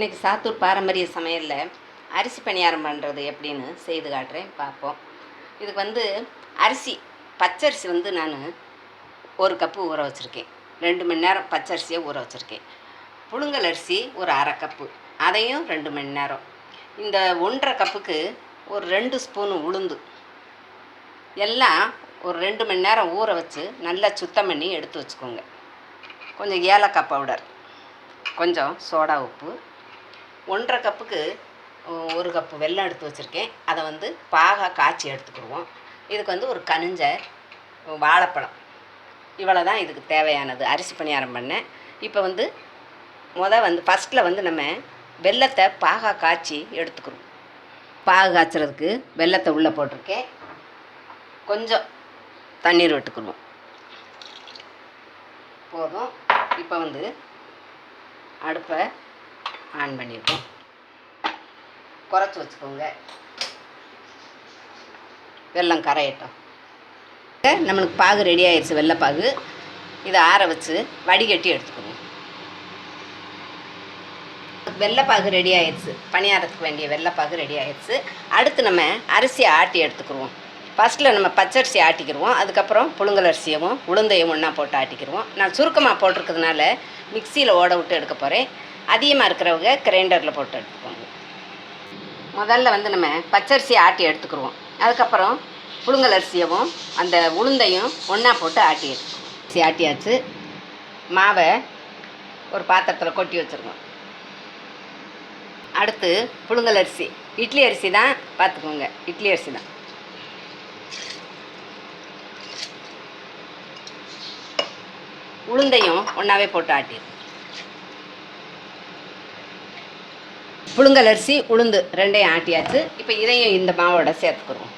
இன்றைக்கி சாத்தூர் பாரம்பரிய சமையலில் அரிசி பணியாரம் பண்ணுறது எப்படின்னு செய்து காட்டுறேன். பார்ப்போம். இதுக்கு வந்து அரிசி பச்சரிசி வந்து நான் ஒரு கப்பு ஊற வச்சுருக்கேன். ரெண்டு மணி நேரம் பச்சரிசியை ஊற வச்சுருக்கேன். புழுங்கல் அரிசி ஒரு அரை கப்பு. அதையும் ரெண்டு மணி நேரம். இந்த ஒன்றரை கப்புக்கு ஒரு ரெண்டு ஸ்பூனு உளுந்து. எல்லாம் ஒரு ரெண்டு மணி நேரம் ஊற வச்சு நல்லா சுத்தம் பண்ணி எடுத்து வச்சுக்கோங்க. கொஞ்சம் ஏலக்காய் பவுடர் கொஞ்சம் சோடா உப்பு ஒன்றரை கப்புக்கு ஒரு கப்பு வெல்லம் எடுத்து வச்சுருக்கேன். அதை வந்து பாகா காய்ச்சி எடுத்துக்கிடுவோம். இதுக்கு வந்து ஒரு கனிஞ்ச வாழைப்பழம். இவ்வளோ தான் இதுக்கு தேவையானது. அரிசி பணியாரம் பண்ணேன். இப்போ வந்து முத வந்து ஃபஸ்ட்டில் வந்து நம்ம வெல்லத்தை பாகா காய்ச்சி எடுத்துக்கிறோம் பாகு காய்ச்சறதுக்கு வெல்லத்தை உள்ளே போட்டிருக்கேன். கொஞ்சம் தண்ணீர் விட்டுக்குருவோம் போதும். இப்போ வந்து அடுப்பை ஆன் பண்ணியிருக்கோம் குறைச்சி வச்சுக்கோங்க. வெல்லம் கரையட்டும். நம்மளுக்கு பாகு ரெடி ஆயிடுச்சு வெள்ளைப்பாகு. இதை ஆற வச்சு வடிகட்டி எடுத்துக்கணும் வெள்ளைப்பாகு ரெடி ஆயிடுச்சு பணியாரத்துக்கு வேண்டிய வெள்ளைப்பாகு ரெடி ஆயிடுச்சு அடுத்து நம்ம அரிசியை ஆட்டி எடுத்துக்கிருவோம். ஃபஸ்ட்டில் நம்ம பச்சரிசி ஆட்டிக்கிருவோம். அதுக்கப்புறம் புழுங்கல் அரிசியவும் உளுந்தையும் ஒன்றா போட்டு ஆட்டிக்கிடுவோம் நான் சுருக்கமாக போட்டிருக்கிறதுனால மிக்சியில் ஓட விட்டு எடுக்க போகிறேன் அதிகமாக இருக்கிறவங்க கிரைண்டரில் போட்டு எடுத்துக்கோங்க முதல்ல வந்து நம்ம பச்சரிசி ஆட்டி எடுத்துக்கிருவோம். அதுக்கப்புறம் புழுங்கல் அரிசியவும் அந்த உளுந்தையும் ஒன்றா போட்டு ஆட்டி எடுத்துக்கோம் அரிசி ஆட்டியாச்சு. மாவை ஒரு பாத்திரத்தில் கொட்டி வச்சுருக்கோம். அடுத்து புழுங்கல் அரிசி. இட்லி அரிசி தான் பார்த்துக்கோங்க இட்லி அரிசி தான். உளுந்தையும் ஒன்றாவே போட்டு ஆட்டிடு புழுங்கலரிசி உளுந்து ரெண்டையும் ஆட்டியாச்சு. இப்போ இதையும் இந்த மாவோட சேர்த்துக்கிறோம்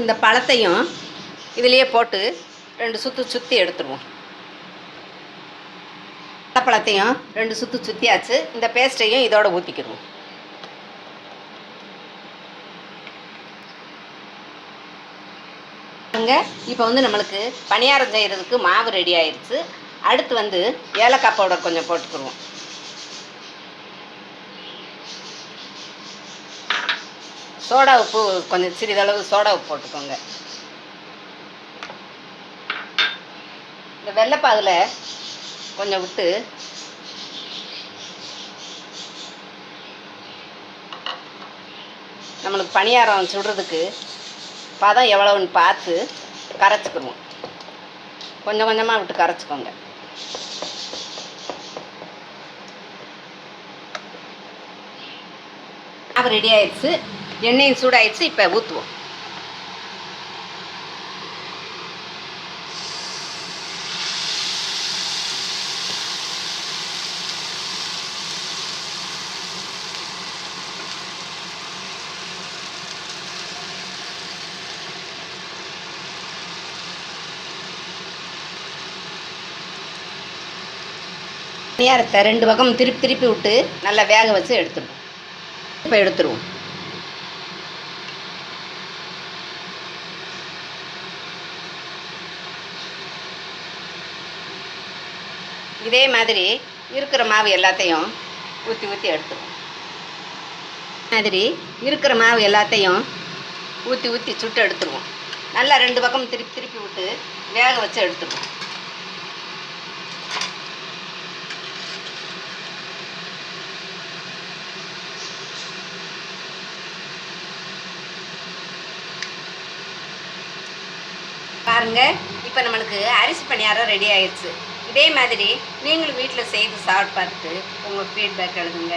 இந்த பழத்தையும் இதுலேயே போட்டு ரெண்டு சுற்று சுற்றி எடுத்துருவோம். பழத்தையும் ரெண்டு சுற்று சுற்றியாச்சு இந்த பேஸ்ட்டையும் இதோட ஊற்றிக்கிடுவோம் பாருங்க. இப்போ வந்து நம்மளுக்கு பணியாரம் செய்கிறதுக்கு மாவு ரெடி ஆயிடுச்சு அடுத்து வந்து ஏலக்காய் பவுடர் கொஞ்சம் போட்டுக்கிடுவோம். சோடா உப்பு கொஞ்சம் சிறிதளவு சோடா உப்பு போட்டுக்கோங்க. இந்த வெள்ளைப்பாகில் கொஞ்சம் விட்டு நம்மளுக்கு பணியாரம் சுடுறதுக்கு பதம் எவ்வளோன்னு பார்த்து கரைச்சிக்கிடுவோம் கொஞ்சம் கொஞ்சமாக விட்டு கரைச்சிக்கோங்க. மாவு ரெடி ஆயிடுச்சு. எண்ணெயும் சூடாயிடுச்சு இப்போ ஊற்றுவோம் பணியாரத்தை ரெண்டு பக்கம் திருப்பி திருப்பி விட்டு நல்லா வேக வச்சு எடுத்துடுவோம். இப்போ எடுத்துருவோம் இதே மாதிரி இருக்கிற மாவு எல்லாத்தையும் ஊற்றி ஊற்றி எடுத்துருவோம் மாதிரி இருக்கிற மாவு எல்லாத்தையும் ஊற்றி ஊற்றி சுட்டு எடுத்துருவோம் நல்லா ரெண்டு பக்கம் திருப்பி திருப்பி விட்டு வேக வச்சு எடுத்துருவோம் பாருங்க. இப்போ நம்மளுக்கு அரிசி பணியாரம் ரெடி ஆயிடுச்சு. இதே மாதிரி நீங்களும் வீட்டில் செய்து சாப்பிட்டு பார்த்துட்டு உங்கள் ஃபீட்பேக் எழுதுங்க.